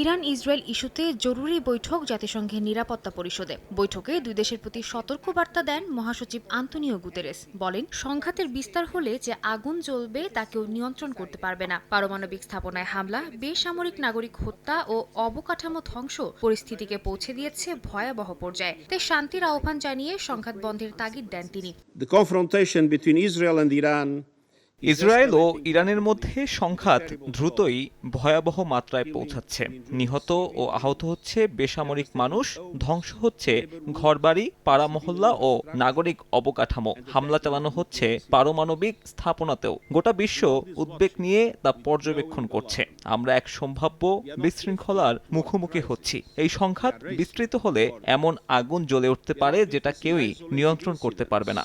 Iran Israel ইস্যুতে জরুরি বৈঠক জাতিসংঘের নিরাপত্তা পরিষদে। বৈঠকে দুই দেশের প্রতি সতর্ক বার্তা দেন মহাসচিব আন্তনিও গুতেরেস। বলেন, সংঘাতের বিস্তার হলে যে আগুন জ্বলবে তা কেউ নিয়ন্ত্রণ করতে পারবে না। পারমাণবিক স্থাপনায় হামলা, বেসামরিক নাগরিক হত্যা ও অবকাঠামো ধ্বংস পরিস্থিতিকে পৌঁছে দিয়েছে ভয়াবহ পর্যায়ে। তাই শান্তির আহ্বান জানিয়ে সংঘাত বন্ধের তাগিদ দেন তিনি। The confrontation between Israel and Iran Israel ও ইরানের মধ্যে সংঘাত দ্রুতই ভয়াবহ মাত্রায় পৌঁছাচ্ছে। নিহত ও আহত হচ্ছে বেসামরিক মানুষ ধ্বংস হচ্ছে ঘরবাড়ি পাড়া মহল্লা ও নাগরিক অবকাঠামো। হামলা চালানো হচ্ছে পারমাণবিক স্থাপনাতেও। গোটা বিশ্ব উদ্বেগ নিয়ে তা পর্যবেক্ষণ করছে। আমরা এক সম্ভাব্য বিশৃঙ্খলার মুখোমুখি হচ্ছি। এই সংঘাত বিস্তৃত হলে এমন আগুন জ্বলে উঠতে পারে যেটা কেউই নিয়ন্ত্রণ করতে পারবে না।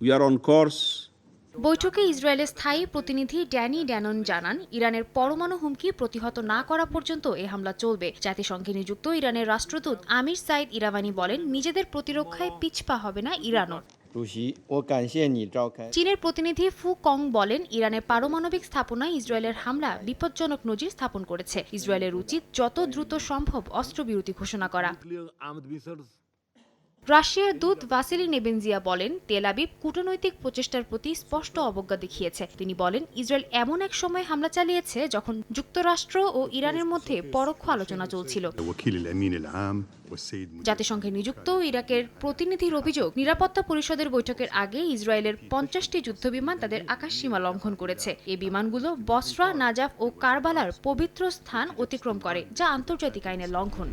We are on course বৈঠকে ইসরায়েলের স্থায়ী প্রতিনিধি ড্যানি ড্যানন জানান, ইরানের পরমাণু হুমকি প্রতিহত না করা পর্যন্ত এ হামলা চলবে। জাতিসংঘে নিযুক্ত ইরানের রাষ্ট্রদূত আমির সাইদ ইরাবানি বলেন, নিজেদের প্রতিরক্ষায় পিছপা হবে না ইরানও। চীনের প্রতিনিধি ফু কং বলেন, ইরানের পারমাণবিক স্থাপনায় ইসরায়েলের হামলা বিপজ্জনক নজির স্থাপন করেছে। ইসরায়েলের উচিত যত দ্রুত সম্ভব অস্ত্রবিরতি ঘোষণা করা। রাশিয়ার দূত ভাসিলি নেবেনজিয়া বলেন, তেল আবিব কূটনৈতিক প্রচেষ্টার প্রতি স্পষ্ট অবজ্ঞা দেখিয়েছে। তিনি বলেন, ইসরায়েল এমন এক সময় হামলা চালিয়েছে যখন যুক্তরাষ্ট্র ও ইরানের মধ্যে পরোক্ষ আলোচনা চলছিল। জাতিসংঘে নিযুক্ত ইরাকের প্রতিনিধির অভিযোগ, নিরাপত্তা পরিষদের বৈঠকের আগে ইসরায়েলের পঞ্চাশটি যুদ্ধবিমান তাদের আকাশসীমা লঙ্ঘন করেছে। এই বিমানগুলো বসরা, নাজাফ ও কারবালার পবিত্র স্থান অতিক্রম করে, যা আন্তর্জাতিক আইনের লঙ্ঘন।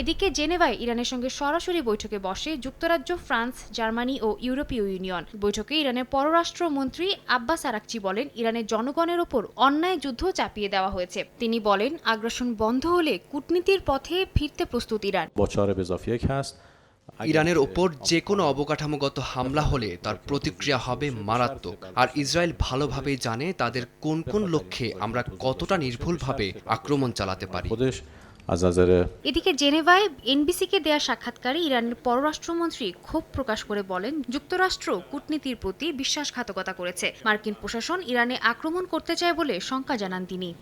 এদিকে জেনেভায় ইরানের সঙ্গে সরাসরি বৈঠকে বসে যুক্তরাজ্য, ফ্রান্স, জার্মানি ও ইউরোপীয় ইউনিয়ন। বৈঠকে ইরানের পররাষ্ট্রমন্ত্রী আব্বাস আরাকচি বলেন, ইরানের জনগণের ওপর অন্যায় যুদ্ধ চাপিয়ে দেওয়া হয়েছে। তিনি বলেন, আগ্রাসন বন্ধ হলে কূটনীতির পথে ফিরতে প্রস্তুত ইরান। ইরানের ওপর যে কোনো অবকাঠামোগত হামলা হলে তার প্রতিক্রিয়া হবে মারাত্মক। আর ইসরায়েল ভালোভাবেই জানে তাদের কোন কোন লক্ষ্যে আমরা কতটা নির্ভুলভাবে আক্রমণ চালাতে পারি। এদিকে জেনেভায় এনবিসিকে দেয়া সাক্ষাৎকারে ইরানের পররাষ্ট্রমন্ত্রী ক্ষোভ প্রকাশ করে বলেন, যুক্তরাষ্ট্র কূটনীতির প্রতি বিশ্বাসঘাতকতা করেছে। মার্কিন প্রশাসন ইরানে আক্রমণ করতে চায় বলে শঙ্কা জানান তিনি।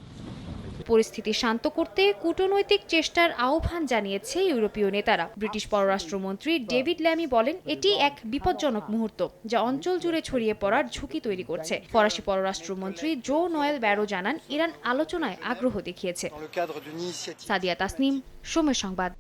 পরিস্থিতি শান্ত করতে কূটনৈতিক চেষ্টার আহ্বান জানিয়েছে ইউরোপীয় নেতারা। ব্রিটিশ পররাষ্ট্রমন্ত্রী ডেভিড ল্যামি বলেন, এটি এক বিপজ্জনক মুহূর্ত, যা অঞ্চল জুড়ে ছড়িয়ে পড়ার ঝুঁকি তৈরি করছে। ফরাসি পররাষ্ট্রমন্ত্রী জো নয়েল ব্যারো জানান, ইরান আলোচনায় আগ্রহ দেখিয়েছে। সাদিয়া তাসনিম, সময় সংবাদ।